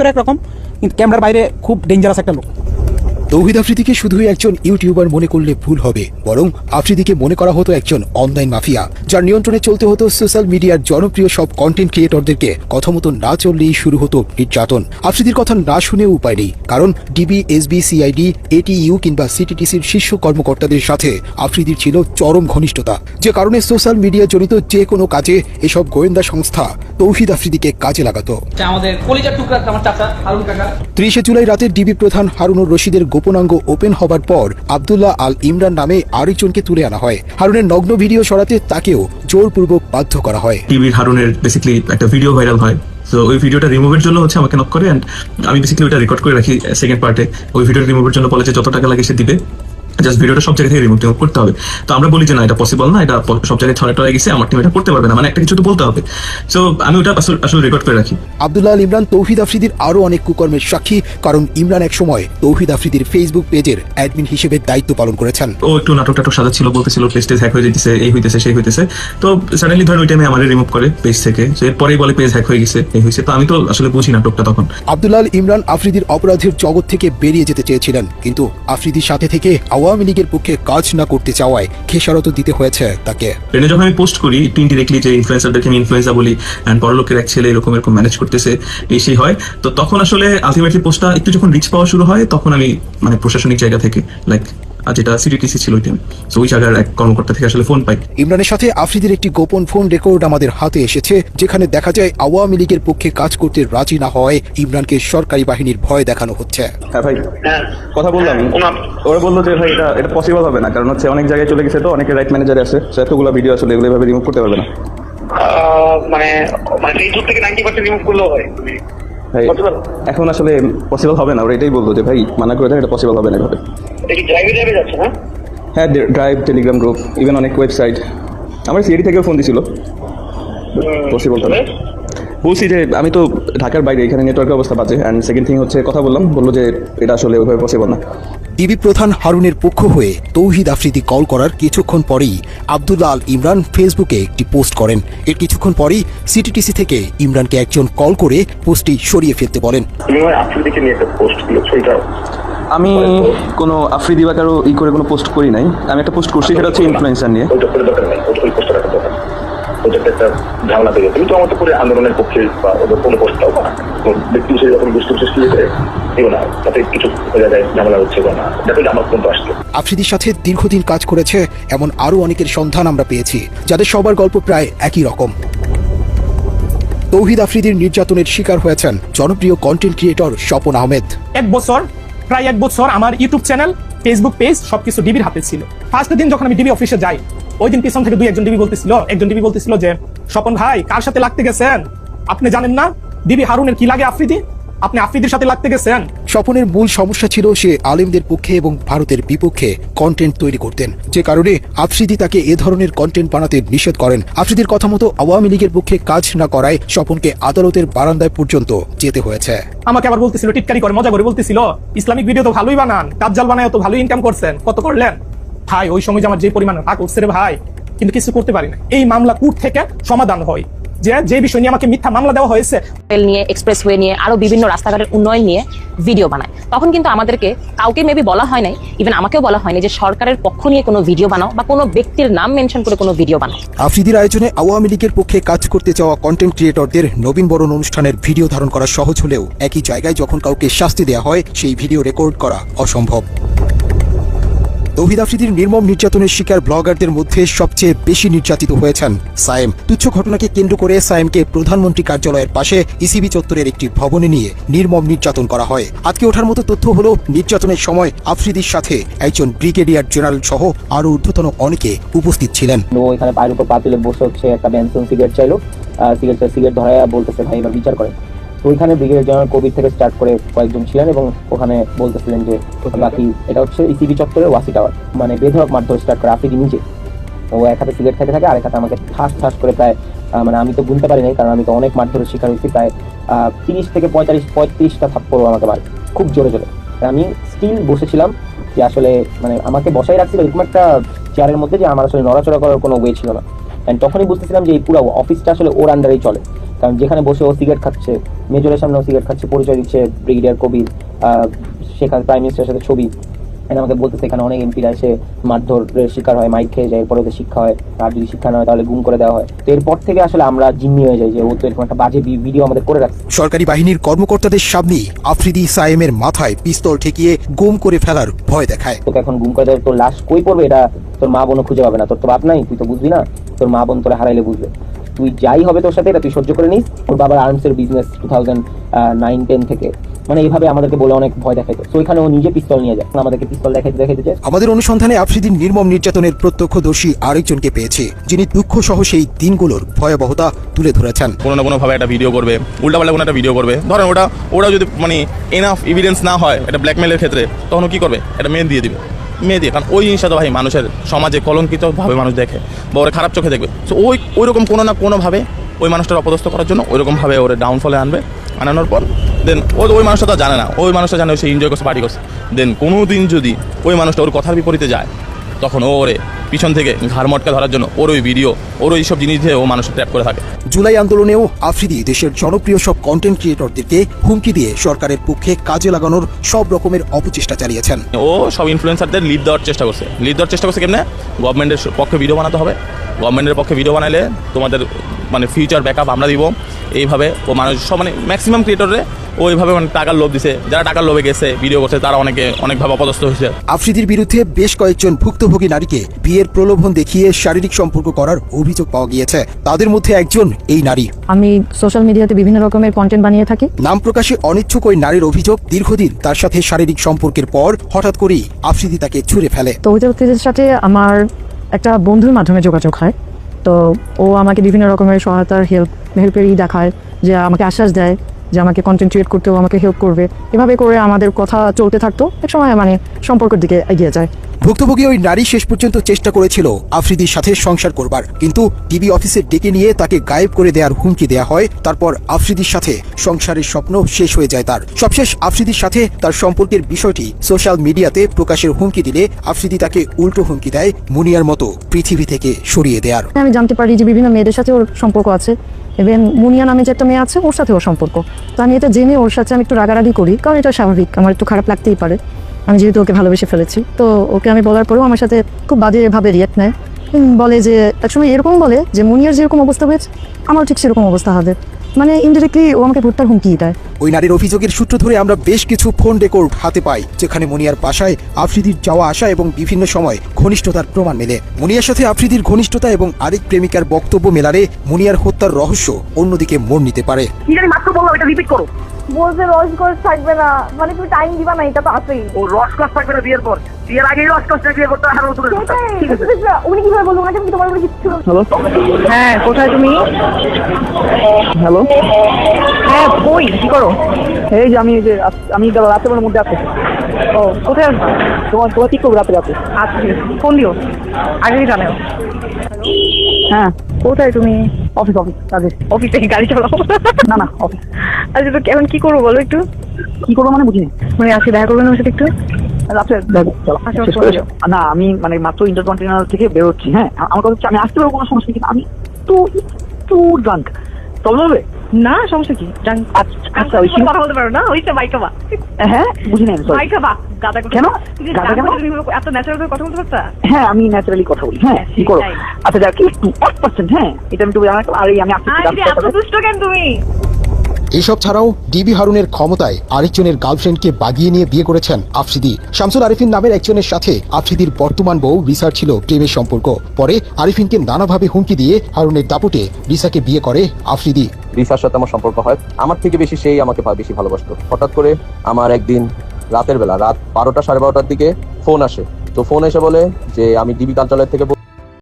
ভিতরে একরকম কিন্তু ক্যামেরার বাইরে খুব ডেঞ্জারাস একটা লোক। তৌহিদ আফ্রিদিকে শুধুই একজন ইউটিউবার মনে করলে ভুল হবে বরং আফ্রিদিকে মনে করা হতো একজন অনলাইন মাফিয়া যার নিয়ন্ত্রণে চলতে হতো সোশ্যাল মিডিয়ার জনপ্রিয় সব কন্টেন্ট ক্রিয়েটরদেরকে কথা মতো না চললেই শুরু হতো নির্যাতন। আফ্রিদির কথা না শুনেও উপায় নেই কারণ ডিবি এসবি সিআইডি এটিইউ কিংবা সিটিটিসির শীর্ষ কর্মকর্তাদের সাথে আফ্রিদির ছিল চরম ঘনিষ্ঠতা। যে কারণে সোশ্যাল মিডিয়া জনিত যে কোনো কাজে এসব গোয়েন্দা সংস্থা তৌহিদ আফ্রিদিকে কাজে লাগাতো। কাকা। ত্রিশে জুলাই রাতে ডিবি প্রধান হারুনুর রশিদের গোপনাঙ্গ ওপেন হবার পর আবদুল্লাহ আল ইমরান নামে আরেকজনকে তুলে আনা হয়। হারুনের নগ্ন ভিডিও সরাতে তাকেও জোরপূর্বক বাধ্য করা হয়। টিভির হারুনের বেসিক্যালি একটা ভিডিও ভাইরাল হয়। তো ওই ভিডিওটা রিমুভের জন্য হচ্ছে আমাকে নক করে অ্যান্ড আমি বেসিক্যালি ওটা রেকর্ড করে রাখি সেকেন্ড পার্টে ওই ভিডিওটা রিমুভের জন্য বলেছে যত টাকা লাগে সে দিবে। জাস্ট ভিডিওটা সব জায়গা থেকে রিমুভ টিমুভ করতে হবে। তো আমরা বলি যে না এটা পসিবল না এটা সব জায়গায় ছড়া টড়া গেছে আমার টিম এটা করতে পারবে না। মানে একটা কিছু তো বলতে হবে। সো আমি ওটা আসলে রেকর্ড করে রাখি। আবদুল্লাহ ইমরান তৌহিদ আফ্রিদির আরও অনেক কুকর্মের সাক্ষী কারণ ইমরান এক সময় তৌহিদ আফ্রিদির ফেসবুক পেজের অ্যাডমিন হিসেবে দায়িত্ব পালন করেছেন। ও একটু নাটক টাটক বলতেছিল পেজ টেজ হ্যাক হয়ে যেতেছে এই হইতেছে সেই হইতেছে। তো সাডেনলি ধরেন ওই টাইমে আমার রিমুভ করে পেজ থেকে। তো এরপরেই বলে পেজ হ্যাক হয়ে গেছে এই হয়েছে তো আমি তো আসলে বুঝি নাটকটা তখন। আবদুল্লাহ ইমরান আফ্রিদির অপরাধের জগৎ থেকে বেরিয়ে যেতে চেয়েছিলেন কিন্তু আফ্রিদির সাথে থেকে আওয়ামী লীগের পক্ষে কাজ না করতে চাওয়ায় খেসারত দিতে হয়েছে তাকে। ট্রেনে যখন আমি পোস্ট করি একটু ইনডিরেক্টলি যে ইনফ্লুয়েন্সারদেরকে আমি ইনফ্লুয়েন্সার বলি অ্যান্ড বড় লোকের এক ছেলে এরকম এরকম ম্যানেজ করতেছে, এই সেই হয়। তো তখন আসলে আলটিমেটলি পোস্টটা একটু যখন রিচ পাওয়া শুরু হয়, তখন আমি মানে প্রশাসনিক জায়গা থেকে লাইক যেটা সিডিটিসি ছিল ওই টাইমে তো ওই জায়গার এক কর্মকর্তা থেকে আসলে ফোন পাই। ইমরানের সাথে আফ্রিদির একটি গোপন ফোন রেকর্ড আমাদের হাতে এসেছে যেখানে দেখা যায় আওয়ামী লীগের পক্ষে কাজ করতে রাজি না হওয়ায় ইমরানকে সরকারি বাহিনীর ভয় দেখানো হচ্ছে। হ্যাঁ ভাই হ্যাঁ। কথা বললাম। ওরা বলল যে ভাই এটা এটা পসিবল হবে না কারণ হচ্ছে অনেক জায়গায় চলে গেছে তো অনেকে রাইট ম্যানেজারে আছে সো এতগুলো ভিডিও আসলে এগুলো এভাবে রিমুভ করতে পারবে না। আহ, মানে মানে ফেসবুক থেকে নাইনটি পার্সেন্ট রিমুভ করলেও হয়? এখন আসলে পসিবল হবে না ওরা এটাই বলল যে ভাই মানা করে দেন এটা পসিবল হবে না এভাবে। হ্যাঁ ড্রাইভ টেলিগ্রাম গ্রুপ ইভেন অনেক ওয়েবসাইট আমার সিএডি থেকেও ফোন দিছিল। পসিবল তো বলছি যে আমি তো ঢাকার বাইরে এখানে নেটওয়ার্কের অবস্থা বাজে। অ্যান্ড সেকেন্ড থিং হচ্ছে কথা বললাম বলল যে এটা আসলে ওইভাবে পসিবল না। ডিবি প্রধান হারুনের পক্ষ হয়ে তৌহিদ আফ্রিদি কল করার কিছুক্ষণ পরেই আবদুল্লাহ আল ইমরান ফেসবুকে একটি পোস্ট করেন। এর কিছুক্ষণ পরেই সিটিটিসি থেকে ইমরানকে একজন কল করে পোস্টটি সরিয়ে ফেলতে বলেন। আমি কোনো আফ্রিদি বা কারও ই করে কোনো পোস্ট করি নাই। আমি একটা পোস্ট করছি সেটা হচ্ছে ইনফ্লুয়েন্সার নিয়ে। ওইটাতে একটা ঝামেলা পেয়ে তুমি তো আমাদের করে আন্দোলনের পক্ষে বা ওদের কোনো না। ব্যক্তি হিসেবে যখন দুষ্ট সৃষ্টি হয়েছে না। তাতে কিছু হয়ে ঝামেলা হচ্ছে না। দেখো আমার পর্যন্ত আসছে আফ্রিদির সাথে দীর্ঘদিন কাজ করেছে এমন আরও অনেকের সন্ধান আমরা পেয়েছি যাদের সবার গল্প প্রায় একই রকম। তৌহিদ আফ্রিদির নির্যাতনের শিকার হয়েছেন জনপ্রিয় কন্টেন্ট ক্রিয়েটর স্বপন আহমেদ। এক বছর প্রায় এক বছর আমার ইউটিউব চ্যানেল ফেসবুক পেজ সবকিছু ডিবির হাতে ছিল। ফার্স্ট দিন যখন আমি ডিবি অফিসে যাই ওই দিন পিছন থেকে দুই একজন ডিবি বলতেছিল একজন ডিবি বলতেছিল যে স্বপন ভাই কার সাথে লাগতে গেছেন? আপনি জানেন না? ডিবি হারুনের কি লাগে আফ্রিদি? আপনি আফ্রিদির সাথে লাগতে গেছেন? স্বপনের মূল সমস্যা ছিল সে আলেমদের পক্ষে এবং ভারতের বিপক্ষে কন্টেন্ট তৈরি করতেন। যে কারণে আফ্রিদি তাকে এ ধরনের কন্টেন্ট বানাতে নিষেধ করেন। আফ্রিদির কথা মতো আওয়ামী লীগের পক্ষে কাজ না করায় স্বপনকে আদালতের বারান্দায় পর্যন্ত যেতে হয়েছে। আমাকে আবার বলতেছিল টিটকারি করে মজা করে বলতেছিল ইসলামিক ভিডিও তো ভালোই বানান কাজজাল বানায় তো ভালো ইনকাম করছেন কত করলেন? ভাই ওই সময় যে আমার যে পরিমাণ টাকা উঠছে রে ভাই কিন্তু কিছু করতে পারি না। এই মামলা কুট থেকে সমাধান হয়। যে যে বিষয় নিয়ে আমাকে মিথ্যা মামলা দেওয়া হয়েছে রেল নিয়ে এক্সপ্রেসওয়ে নিয়ে আরও বিভিন্ন রাস্তাঘাটের উন্নয়ন নিয়ে ভিডিও বানায়। তখন কিন্তু আমাদেরকে কাউকে মেবি বলা হয় নাই ইভেন আমাকেও বলা হয়নি যে সরকারের পক্ষ নিয়ে কোনো ভিডিও বানাও বা কোনো ব্যক্তির নাম মেনশন করে কোনো ভিডিও বানাও। আফ্রিদির আয়োজনে আওয়ামী লীগের পক্ষে কাজ করতে চাওয়া কন্টেন্ট ক্রিয়েটরদের নবীন বরণ অনুষ্ঠানের ভিডিও ধারণ করা সহজ হলেও একই জায়গায় যখন কাউকে শাস্তি দেওয়া হয় সেই ভিডিও রেকর্ড করা অসম্ভব। তৌহিদ আফ্রিদির নির্মম নির্যাতনের শিকার ব্লগারদের মধ্যে সবচেয়ে বেশি নির্যাতিত হয়েছেন সায়েম। তুচ্ছ ঘটনাকে কেন্দ্র করে সায়েমকে প্রধানমন্ত্রী কার্যালয়ের পাশে ইসিবি চত্বরের একটি ভবনে নিয়ে নির্মম নির্যাতন করা হয়। আজকে ওঠার মতো তথ্য হলো, নির্যাতনের সময় আফ্রিদির সাথে একজন ব্রিগেডিয়ার জেনারেল সহ আরও ঊর্ধ্বতন অনেকে উপস্থিত ছিলেন। ও এখানে পায়ের উপর পা তুলে বসে হচ্ছে একটা সিগারেট চাইলো। সিগারেট সিগারেট ধরায় বলতেছে, ভাই, এবার বিচার করেন। ওইখানে ব্রিগেডিয়ার জেনারেল কোভিড থেকে স্টার্ট করে কয়েকজন ছিলেন এবং ওখানে বলতেছিলেন যে বাকি এটা হচ্ছে ইসিবি চত্বরের ওয়াসি টাওয়ার। মানে বেধরক মারধর স্টার্ট করে আফ্রিদি নিজে। ও এক হাতে সিগারেট খেতে থাকে আরেক হাতে আমাকে ঠাস ঠাস করে প্রায় মানে আমি তো গুনতে পারি নাই কারণ আমি তো অনেক মারধরের শিকার হয়েছি প্রায় তিরিশ থেকে পঁয়তাল্লিশ পঁয়ত্রিশটা থাপ্পড় আমাকে মারে খুব জোরে জোরে। আমি স্টিল বসেছিলাম যে আসলে মানে আমাকে বসাই রাখছিল এরকম একটা চেয়ারের মধ্যে যে আমার আসলে নড়াচড়া করার কোনো ওয়ে ছিল না। অ্যান্ড তখনই বুঝতেছিলাম যে এই পুরো অফিসটা আসলে ওর আন্ডারেই চলে। কারণ যেখানে বসে ও সিগারেট খাচ্ছে মেজরের সামনে ও সিগারেট খাচ্ছে পরিচয় দিচ্ছে ব্রিগেডিয়ার কবির সেখানে প্রাইম মিনিস্টারের সাথে ছবি। এখানে আমাকে বলতেছে এখানে অনেক এমপিরা এসে মারধরের শিকার হয় মাইক খেয়ে যায় এরপর ওদের শিক্ষা হয়। আর যদি শিক্ষা না হয় তাহলে গুম করে দেওয়া হয়। তো এরপর থেকে আসলে আমরা জিম্মি হয়ে যাই যে ও তো এরকম একটা বাজে ভিডিও আমাদের করে রাখছে। সরকারি বাহিনীর কর্মকর্তাদের সামনেই আফ্রিদি সায়েমের মাথায় পিস্তল ঠেকিয়ে গুম করে ফেলার ভয় দেখায়। তোকে এখন গুম করে দেওয়ার তোর লাশ কই পড়বে? এটা তোর মা বোনও খুঁজে পাবে না। তোর তো বাপ নাই তুই তো বুঝবি না। তোর মা বোন তোরা হারাইলে বুঝবে। তুই যাই হবে তোর সাথে এটা তুই সহ্য করে নিস। ওর বাবার আর্মসের business two thousand nine ten থেকে। মানে এইভাবে আমাদেরকে বলে অনেক ভয় দেখাইতো। তো ওইখানে ও নিজে পিস্তল নিয়ে যায়। আমাদেরকে পিস্তল দেখাইতে দেখাইতে যায় আমাদের অনুসন্ধানে আফ্রিদির নির্মম নির্যাতনের প্রত্যক্ষদর্শী আরেকজনকে পেয়েছে যিনি দুঃখ সহ সেই দিনগুলোর ভয়াবহতা তুলে ধরেছেন। কোনো না কোনোভাবে একটা ভিডিও করবে উল্টাপাল্টা কোনো একটা ভিডিও করবে। ধরেন ওটা ওরা যদি মানে এনাফ এভিডেন্স না হয় এটা ব্ল্যাকমেলের ক্ষেত্রে তখন ও কী করবে? এটা মেয়ে দিয়ে দিবে। মেয়ে দিয়ে। কারণ ওই জিনিসটা তো ভাই মানুষের সমাজে কলঙ্কিতভাবে মানুষ দেখে বা ওরা খারাপ চোখে দেখবে। সো ওই ওই রকম কোনো না কোনোভাবে ওই মানুষটার অপদস্থ করার জন্য ওইরকমভাবে ওরা ডাউনফলে আনবে, আনানোর পর দেন ও, ওই মানুষটা তো জানে না। ওই মানুষটা জানে সে এনজয় করছে পার্টি করছে। দেন কোনো দিন যদি ওই মানুষটা ওর কথার বিপরীতে যায় তখন ও ওরে পিছন থেকে ঘাড় মটকা ধরার জন্য ওর ওই ভিডিও ওর ওই সব জিনিস দিয়ে ও মানুষ ট্র্যাপ করে থাকে। জুলাই আন্দোলনেও আফ্রিদি দেশের জনপ্রিয় সব কন্টেন্ট ক্রিয়েটরদেরকে হুমকি দিয়ে সরকারের পক্ষে কাজে লাগানোর সব রকমের অপচেষ্টা চালিয়েছেন। ও সব ইনফ্লুয়েন্সারদের লিড দেওয়ার চেষ্টা করছে। লিড দেওয়ার চেষ্টা করছে কেমনে? গভর্নমেন্টের পক্ষে ভিডিও বানাতে হবে। গভর্নমেন্টের পক্ষে ভিডিও বানাইলে তোমাদের মানে ফিউচার ব্যাকআপ আমরা দিব। এইভাবে ও মানুষ সব মানে ম্যাক্সিমাম ক্রিয়েটরে ও এইভাবে মানে টাকার লোভ দিছে। যারা টাকার লোভে গেছে ভিডিও করছে তারা অনেকে অনেকভাবে অপদস্থ হয়েছে। আফ্রিদির বিরুদ্ধে বেশ কয়েকজন ভুক্তভোগী নারীকে বিয়ের প্রলোভন দেখিয়ে শারীরিক সম্পর্ক করার অভিযোগ পাওয়া গিয়েছে। তাদের মধ্যে একজন এই নারী। আমি সোশ্যাল মিডিয়াতে বিভিন্ন রকমের কন্টেন্ট বানিয়ে থাকি। নাম প্রকাশে অনিচ্ছুক ওই নারীর অভিযোগ দীর্ঘদিন তার সাথে শারীরিক সম্পর্কের পর হঠাৎ করেই আফ্রিদি তাকে ছুঁড়ে ফেলে। তো ওই সাথে আমার একটা বন্ধুর মাধ্যমে যোগাযোগ হয়। তো ও আমাকে বিভিন্ন রকমের সহায়তার হেল্প হেল্পেরই দেখায় যে আমাকে আশ্বাস দেয়। যে আমাকে কন্টেন্ট ক্রিয়েট করতেও আমাকে হেল্প করবে। এভাবে করে আমাদের কথা চলতে থাকতো। এক সময় মানে সম্পর্কের দিকে এগিয়ে যায়। ভুক্তভোগী ওই নারী শেষ পর্যন্ত চেষ্টা করেছিল আফ্রিদির সাথে সংসার করবার। কিন্তু টিভি অফিসে ডেকে নিয়ে তাকে গায়েব করে দেওয়ার হুমকি দেওয়া হয়। তারপর আফ্রিদির সাথে সংসারের স্বপ্ন শেষ হয়ে যায় তার। সবশেষ আফ্রিদির সাথে তার সম্পর্কের বিষয়টি সোশ্যাল মিডিয়াতে প্রকাশের হুমকি দিলে আফ্রিদি তাকে উল্টো হুমকি দেয় মুনিয়ার মতো পৃথিবী থেকে সরিয়ে দেয়ার। আমি জানতে পারি যে বিভিন্ন মেয়েদের সাথে ওর সম্পর্ক আছে। এবং মুনিয়া নামে যে একটা মেয়ে আছে, ওর সাথে ওর সম্পর্ক। তো আমি এটা জেনে ওর সাথে আমি একটু রাগারাগি করি, কারণ এটা স্বাভাবিক। আমার একটু খারাপ লাগতেই পারে। আমি যেহেতু ওকে ভালোবেসে ফেলেছি তো ওকে আমি বলার পরেও আমার সাথে খুব বাজেভাবে রিয়াক্ট নেয়। বলে যে একসময় এরকম বলে যে মুনিয়ার যেরকম অবস্থা হয়েছে আমার ঠিক সেরকম অবস্থা হবে। মানে ইনডিরেক্টলি ও আমাকে হত্যার হুমকি দেয়। ওই নারীর অভিযোগের সূত্র ধরে আমরা বেশ কিছু ফোন রেকর্ড হাতে পাই যেখানে মুনিয়ার বাসায় আফ্রিদির যাওয়া আসা এবং বিভিন্ন সময় ঘনিষ্ঠতার প্রমাণ মেলে। মুনিয়ার সাথে আফ্রিদির ঘনিষ্ঠতা এবং আরেক প্রেমিকার বক্তব্য মেলারে মুনিয়ার হত্যার রহস্য অন্যদিকে মোড় নিতে পারে। বলছে রস কস থাকবে না। মানে তুমি টাইম দিবা না এটা তো আছেই। ও রসকস থাকবে না বিয়ের পর। বিয়ের আগেই রসকস বিয়ে করতে দূরে সেটাই। উনি কীভাবে বলব ওনাকে আমি তোমার বলে কিচ্ছু হ্যাঁ কোথায় তুমি? হ্যালো? হ্যাঁ বই কি করো? এই যে আমি যে আস- আমি রাতের মধ্যে আছি। ও কোথায় আসবা তোমার তোমার কি করব রাতে রাতে? আচ্ছা ঠিক আছে। ফোন দিও। আগেই জানাও। হ্যাঁ। কোথায় তুমি? অফিস অফিস কাজে অফিসে গাড়ি চালাও। না না অফিস আচ্ছা তো এখন কি করব বলো একটু? কি করব মানে বুঝিনি। মানে আজকে দেখা করবেন আমার সাথে একটু? আচ্ছা, চলো। না আমি মানে মাত্র ইন্টারকন্টিনেন্টাল থেকে বেরোচ্ছি হ্যাঁ? আমার কথা হচ্ছে আমি আসতে পারব কোনো সমস্যা কিন্তু আমি একটু একটু ড্রাঙ্ক প্রবলেম হবে না সমস্যা কি? আচ্ছা ওই কথা বলতে পারো না বা হ্যাঁ বুঝি বা গাদা কেন? গাদা কেন? এত ন্যাচারাল কথা বলতে পারতা? হ্যাঁ আমি ন্যাচারালি কথা বলি হ্যাঁ কি করো? আচ্ছা যাক একটু 1% হ্যাঁ এটা আমি একটু জানা আর আমি দুষ্ট কেন তুমি? এসব ছাড়াও ডিবি হারুনের ক্ষমতায় আরেকজনের গার্লফ্রেন্ডকে বাগিয়ে নিয়ে বিয়ে করেছেন আফ্রিদি। শামসুল আরিফিন নামের একজনের সাথে আফ্রিদির বর্তমান বউ রিসার ছিল প্রেমের সম্পর্ক। পরে আরিফিনকে নানাভাবে হুমকি দিয়ে হারুনের দাপটে রিসাকে বিয়ে করে আফ্রিদি। রিসার সাথে আমার সম্পর্ক হয়। আমার থেকে বেশি সেই আমাকে বেশি ভালোবাসতো। হঠাৎ করে আমার একদিন রাতের বেলা, রাত বারোটা সাড়ে বারোটার দিকে ফোন আসে। তো ফোন এসে বলে যে, আমি ডিবি কার্যালয় থেকে